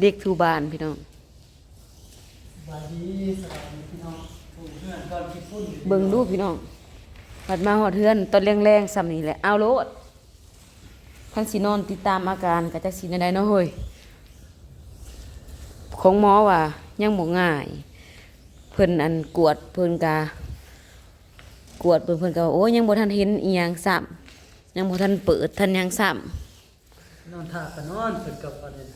เด็กทูบานพี่น้องบายดีสวัสดีพี่น้องถูกเพื่อนก่อนคิดพุ่นอยู่เบิ่งดูพี่น้องผัดมาหอดเทือนตอนแรงๆซ้ำนี่แหละเอาโลดคันสินอนติดตามอาการก็จักสิได้เนาะเฮ้ยของหมอว่ายังบ่ง่าย เพิ่นอันกวดเพิ่นกากวดเพิ่นเพิ่นก็ว่าโอ้ยยังบ่ทันเห็นอีหยังซ้ำยังบ่ทันเปิดทันหยังซ้ำนอนท่าก็นอนเปิดกับประเด็น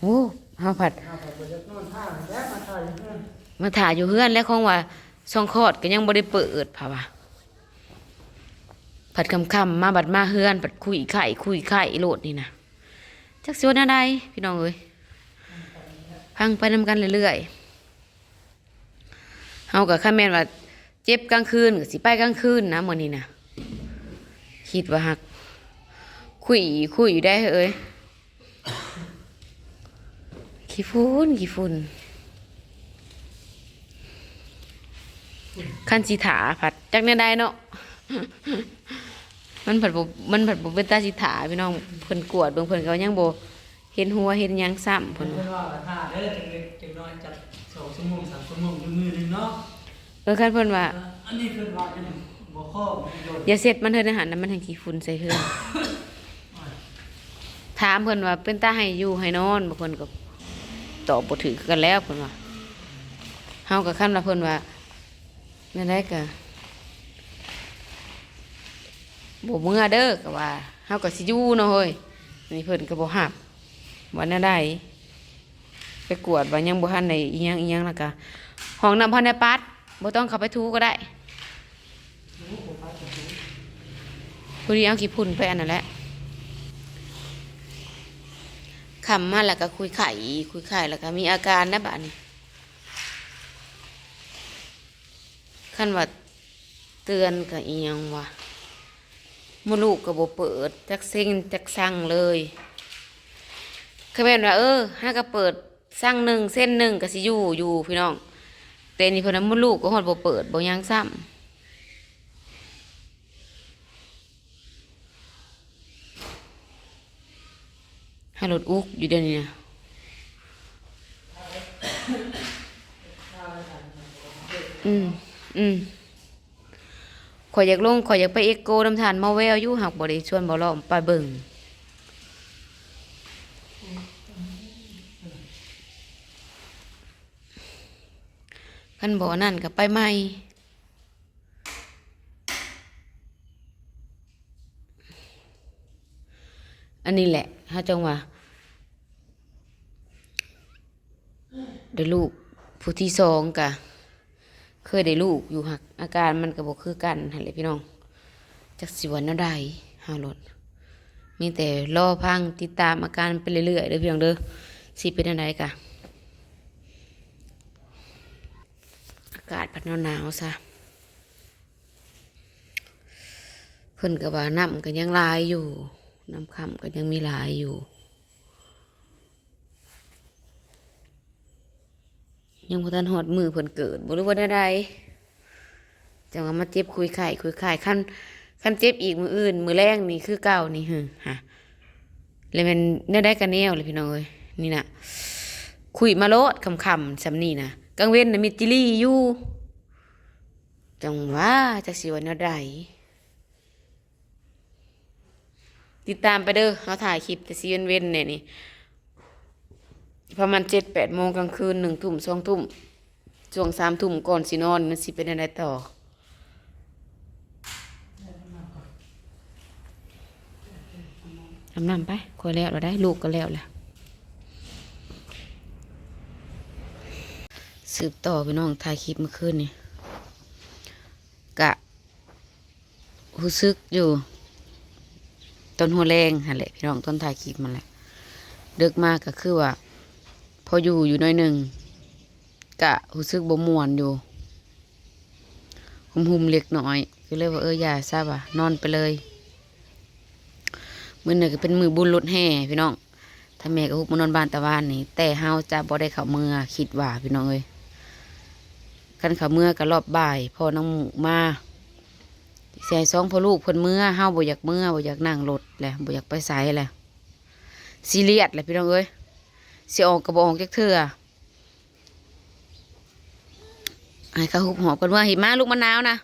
โอ้เฮาผัดท่าก็บ่อยากนอนท่าแล้วมาท่าอยู่เพื่อนมาถ่ายอยู่เฮือนแล้วของว่าช่องคลอดก็ยังบ่ได้เปิดพะว่าผัดคำๆมาบัดมาเฮือนผัดคุยไข่คุยไข่โลดนี่นะจักสิว่าแนวใดพี่น้องเอ้ยพังไปนำกันเรื่อยๆเฮากับข้าแม่นว่าเจ็บกลางคืนก็สิไปกลางคืนนะมื้อนี้นะคิดว่าฮักคุยคุยอยู่ได้เอ้ย ขี้ฝุ่นขี้ฝุ่นคันสิถาผัดจักแน่ได้เนาะมันผัดบ่มันผัดบ่เป็นตาสิถาพี่น้องเพิ่นกวดเบิ่งเพิ่นก็ยังบ่เห็นหัวเห็นหยังซ้ำเพิ่เพิ่นนว่าว่าท่าเด้อจังเล็กจังน้อยจับสองชั่วโมงสามชั่วโมงอยู่มือหนึงเนาะเออคันเพิ่นว่าอันนี้เพิ่นว่าจังบ่ข้อบ่โดนอย่าเสร็จมันเถิดอาหารนั้นมันให้ขี้ฝุ่นใส่เฮือนถามเพิ่นว่าเป็นตาให้อยู่ให้นอนบ่เพิ่นก็ ตอบบ่ถือกันแล้วเพิ่นว่าเฮาก็คันว่าเพิ่นว่าแม่นได้ก็บ่เมื่อเด้อก็ว่าเฮาก็สิอยู่เนาะเฮ้ยนี่เพิ่นก็บ่ฮับว่าแนวใดไปกวดว่ายังบ่ทันได้อีหยังอีหยังแล้วก็ห้องน้ำพันในปัดบ่ต้องเข้าไปทูก็ได้พอดีเอาขี้พุ่นไปอันนั้นแหละ ขำมาแล้วก็คุยไข่คุยไข่แล้วก็มีอาการนะบ้านี้ขั้นว่าเตือนกับเอียงว่ะมลูกกับโบเปิดจักเซ็งจักสั่งเลยคือแม่นว่าเออห้าก็เปิดสั่งหนึ่งเส้นหนึ่งก็สิอยู่อยู่พี่น้องแต่นี่พนนันมลูกก็หอดโบเปิดโบยังซ้ำ ให้รถอุกอยู่เดี๋ยวนี้นะอืมอืมข่อยอยากลงข่อยอยากไปเอ็กโกน้ำทานมาแววอยู่หักบริชวนบ่ลอมไปเบิ่งคันบ่นั่นก็ไปใหม่อันนี้แหละ ถ้าจังว่าได้ลูกผู้ที่สองกะ เคยได้ลูกอยู่หัก อาการมันก็บอกคือกันหันแหละพี่น้องจักสิวันนาใดหาลดมีแต่รอพังติดตามอาการไปเรื่อยๆเด้อพี่น้องเด้อสิเป็นอะไรกะอากาศพัดหนาวๆซะเพิ่นก็ว่าน้ำก็ยังลายอยู่ น้ำคำก็ยังมีหลายอยู่ ยังพอทันหอดมือเพิ่นเกิดบ่รู้ว่าได้ใดจังว่ามาเจ็บคุยไข่คุยไข่ขั้นขั้นเจ็บอีกมืออื่น มือแรกนี่คือเก่านี่หึฮะเลยมันได้ได้กันแนวเลยพี่น้องเอ้ยนี่นะคุยมาโลดคำคำสำนี่นะกลางเว้นนะมีจิลี่อยู่จังว่าจะสิวันใด ติดตามไปเด้อเราถ่ายคลิปแต่ซีเวนเว้นเนี่ยนี่ประมาณเจ็ดแปดโมงกลางคืนหนึ่งทุ่มสองทุ่มช่วงสามทุ่มก่อนสินอนมันสิเป็นอะไรต่อทำน้ำไปคอยแล้วเราได้ลูกก็แล้วแหละสืบต่อพี่น้องถ่ายคลิปเมื่อคืนนี่กะรู้สึกอยู่ ต้นหัวแรงหั่นแหละพี่น้องต้นถ่ายคลิปมันแหละเดึกมากก็คือว่า พออยู่อยู่น้อยหนึ่งกะรู้สึกบ่มวนอยู่หุมหุมๆเล็กน้อย ก็เลยว่าเอออย่าทราบว่านอนไปเลย มื้อนี้ก็เป็นมือบุญรถแห่พี่น้องถ้าแม่ก็ฮุบมานอนบ้านตะวันนี่แต่เฮาจะบ่ได้เข้าเมือคิดว่าพี่น้องเอ้ยกันเข้าเมือก็รอบบ่ายพอน้องหมูมา เสียสองพ่อลูกเพิ่นเมื่อเฮาบ่อยากเมื่อบ่อยากนั่งรถแหละบ่อยากไปไสแหละซีเรียสแหละพี่น้องเอ้ยสิออกกระบออกจากเถื่อไอ้ข้าหุบหอบกันว่าหิมะลูกมะนาวนะ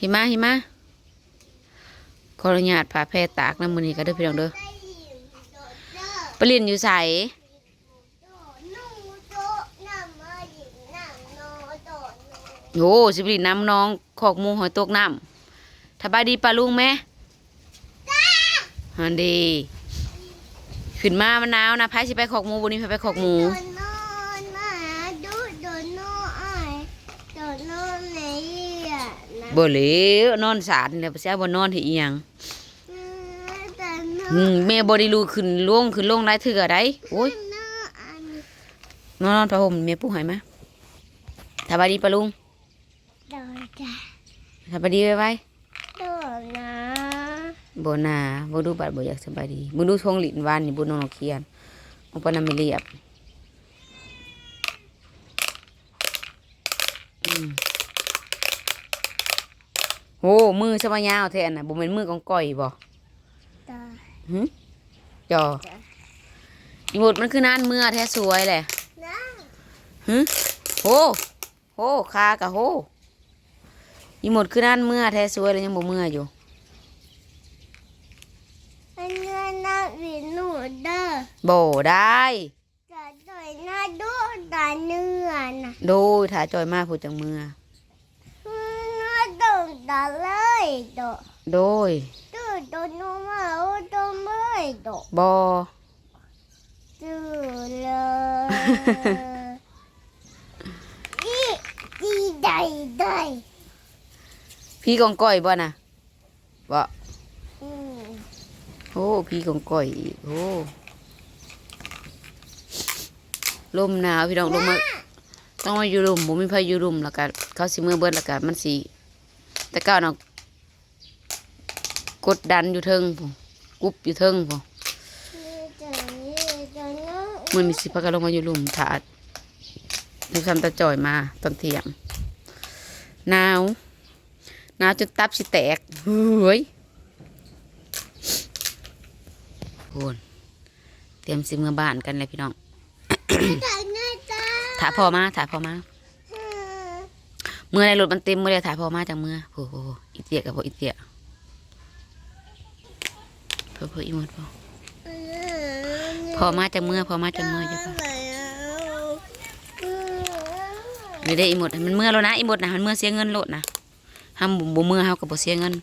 หิมะหิมะขออนุญาตผ่าแพร่ตากน้ำมือนี้ก็เด้อพี่น้องเด้อไปเรียนอยู่ใส โอ้สิบรีน้ำน้องขอกหมูหอยตกน้ำถ้าบายดีปลาลุงไหมฮันดีขึ้นมามะนาวนะพายสิไปขอกหมูบุนี้พายไปขอกหมูบ่เหลวนอนสาดเนี่ยภาษาบ่นอนเฮ็ดอีหยังอืมแม่บ่ได้รู้ขึ้นลงขึ้นลงหลายเทื่อได้โอ้ยนอนนอนผ้าห่มแม่ปูให้มาสบายดีปะลุง สบายดีไว้ไว้บ่น่าบ่ดูบัดบ่อยากสบายดีมึงดูทงหลินวานนี่บ่นอนเอาเคียนเอาปานนั้นไม่เรียบอืมโอ้มือสบายาวแท้น่ะบ่แม่นมือของก้อยบ่หึจออีหมดมันคือนานเมื่อแท้สวยแหละหึโหโหคากะโห อีหมดคือนานเมื่อแท้สวยเลยยังบ่เมื่ออยู่บ่ได้ โดยถ้าจอยมาผู้จังเมื่อ โดยบ่ ได้ได้ พี่กองก้อยบ่น่ะบ่อืมโอ้พี่กองก้อยอีกโอ้ลมหนาวพี่น้องลมมาต้องมาอยู่รุมบ่มีไผอยู่รุมแล้วก็เขาสิมือเบิดแล้วก็มันสิแต่ก้าวน่ะกดดันอยู่เทิงพุ่นกุบอยู่เทิงพุ่นจะนี่จะนี่มื้อนี้สิพากันลงมาอยู่รุมถาดดูคันตาจ่อยมาตอนเที่ยงหนาว หนาวจนตับสิแตกเฮ้ยโอนเตรียมสิเมื่อบ้านกันเลยพี่น้องจะนี่จ้าถาพอมาถาพอมาเมื่อในรถมันเต็มเมื่อไรถ่ายพอมาจากเมื่อโอ้โหอีเตียกับพออีเตียเพื่อเพื่ออีหมดพอพอมาจากเมื่อพอมาจนเมื่อจะพอไม่ได้อีหมดมันเมื่อแล้วนะอีหมดนะมันเมื่อเสียเงินโลดนะ ห้ามบ่มือเฮากับบ่เสียเงิน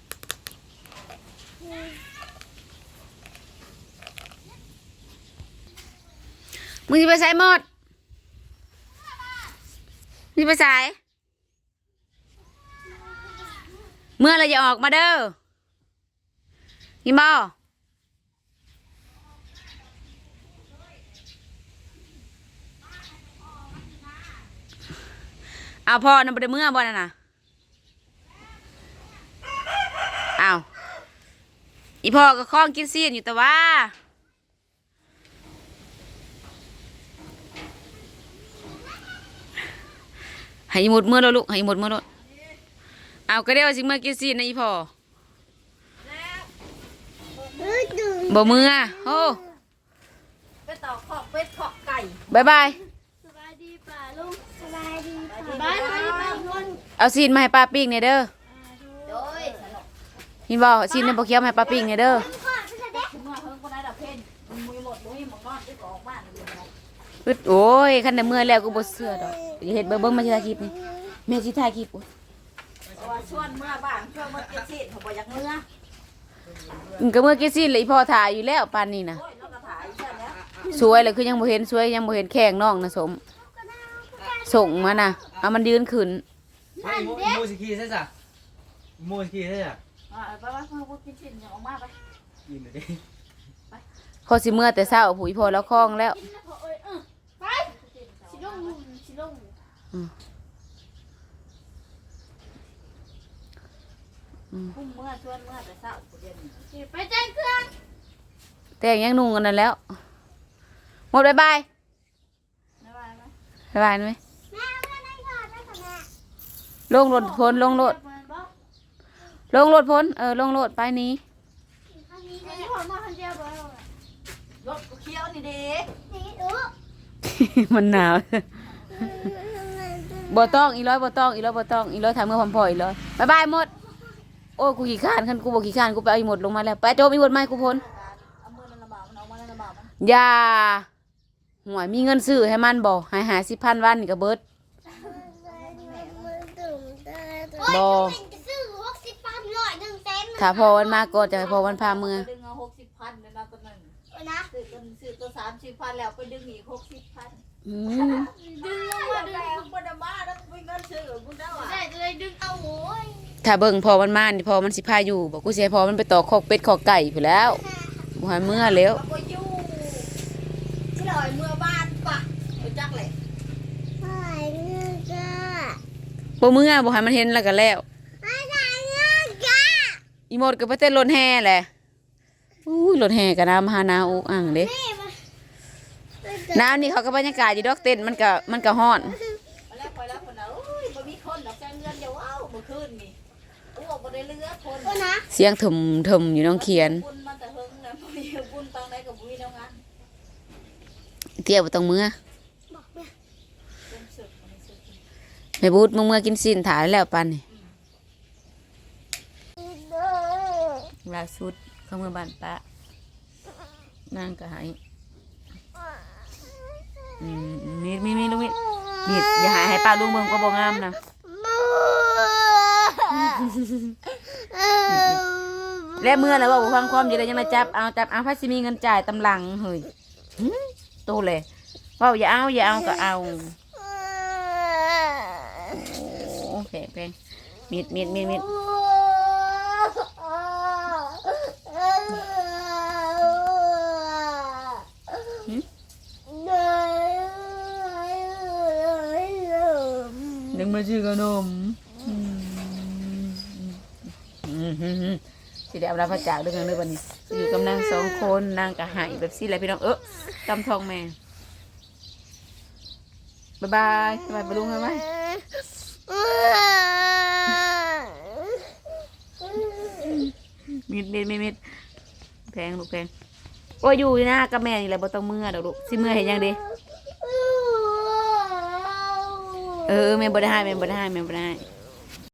มึงจะไปใส่หมดมึงจะไปใส่เมื่อเราจะออกมาเด้อยิมบอเอาพ่อนะได้เมื่อบ่นั่นน่ะเอา อีพ่อก็คล้องกินซีนอยู่แต่ว่า ให้อีหมดเมื่อแล้วลูกให้อีหมดเมื่อแล้วเอาก็ได้ว่าสิเมื่อกินซีนนะอีพ่อบ่เมื่อโอ้ไปต่อขอกเป็ดขอกไก่บายบายสบายดีป่าลุงสบายดีป่าสบายดีป่าลุงเอาซีนมาให้ป้าปิ้งเนี่ยเด้อโดยยิ นี่บ่ซีนในบ่เคี้ยวมาให้ป้าปิ้งเนี่ยเด้ออึดโอ้ยคันได้เมื่อแล้วก็บ่เชื่อดอกอย่าเฮ็ดเบิ่งเบิ่งมาสิถ่ายคลิปนี่แม่สิถ่ายคลิปโอ้ยชวนเมื่อบ้านชวนเมื่อกินซีดเขาบอกอยากเมื่ออืมก็เมื่อกินซีนเลยพ่อถ่ายอยู่แล้วปานนี้นะสวยเลยคือยังบ่เห็นสวยยังบ่เห็นแข้งน้องนะสม ส่งมานะเอามันยืนขึ้นไม่มูมูสกีใช่จ้ะมูสกีใช่จ้ะ อ่าไปว่าเมื่อกินซีดออกมาไปยินเลยดิพอสิเมื่อแต่เช้าผู้อีพ่อแล้วคล้องแล้วไปสิลงสิลงพุ่งเมื่อชวนเมื่อแต่เช้าเย็นไปแจ้งเครื่องแต่งยังนุ่งกันนั่นแล้วหมดบายบายไม่ไหวไหมบายบายไหมแม่ไม่ได้ค่ะได้ค่ะแม่ลงรถพ้นลงรถเปิดบ่ ลงรถพ้นเออลงรถไปนี้อันนี้ได้พอมาคนเดียวบ่รถเคี้ยวนี่เด้สีดุมันหนาวบ่ต้องอีร้อยบ่ต้องอีร้อยบ่ต้องอีร้อยทำเมื่อพร้อมพออีร้อยบายบายหมด โอ้ยกูขี้ข้านคันกูบ่ขี้ข้านกูไปเอาอีหมดลงมาแล้วไปโจมอีหมดไหมาให้กูพ้นเอามือนั่นละบ่าวมันเอามานั่นละบ่าวมันอย่าหวยมีเงินซื้อให้มันบ่หายหาสิพันวันนี่ก็เบิดโอ้บ่ ถ้าพอวันมาก่อนจะให้พอวันพาเมื่อดึงเอาหกสิบพันเลยนะตัวนั้นเอานะซื้อตัวซื้อตัวสามสิบพันแล้วไปดึงอีกหกสิบพันอืมดึงลงมาดึงแล้วมึงบ่ได้มาแล้วมึงเงินซื้อมึงได้ว่ะได้เลยดึงเอาโอ้ยถ้าเบิ่งพอมันมานี่พอมันสิพาอยู่บอกกูสิให้พอมันไปต่อคอกเป็ดคอกไก่พู่นแหล้วบ่ให้เมื่อแล้วเอาไปอยู่ก็เลยเมื่อบ้านปะไปจักเลยไปเงินจ้าบ่เมื่อบ่ให้มันเห็นแล้วก็แล้วไปจ่ายเงินจ้า อีหมดก็ไปเต้นรถแห่แหละอู้ยรถแห่ก็น้ำหาหนาวอุกอ่างเด้นี่มาหนาวนี่เขาก็บรรยากาศอยู่ดอกเต้นมันก็มันก็ฮ้อนมาแล้วไปแล้วคนน่ะโอ้ยบ่มีคนดอกแจ้งเงินเดี๋ยวว้าวเมื่อคืนนี่กูบอกบ่ได้เลือกคนเอานะเสียงถมถมอยู่น้องเขียนบุญมาแต่เฮิงแล้วบ่มีบุญตอนใดก็บ่มีแล้วงานเตี้ยบ่ต้องเมื่อบอกแม่บุญสึกบ่ได้สึกแม่บูดมึงเมื่อกินสินถ่ายแล้วปันนี่ ล่าสุดเข้าเมื่อบ้านปะนางก็ใหายมีดมีมีดลูกมีดมีดอย่าหายให้ป้าลุงเบิ่งก็บ่งามนะและเมื่อแล้วว่าฟังความอยู่แล้ยังมาจับเอาจับเอาพัสิมีเงินจ่ายตำลังเฮ้ยโตเลยว่าอย่าเอาอย่าเอาก็เอาโอ้แพงแพงมีดมีดมีดมีดงมาชื่อข นมสิได้เอารับพระจากด้วยกันด้วยวันนี้ อยู่กับนางสองคนนางกับหายแบบสิอะไรพี่น้องเออตำทองแม่บายบายบายบายไปลุงบายบายมีดมีดมีดมีดแพงลูกแพงโอ้ยอยู่หนะกับแม่นี่แหละบ่ต้องเมื่อดอกลูกสิเมื่อเห็นยังดี เออแม่บ่ได้ให้แม่บ่ได้ให้แม่บ่ได้ให้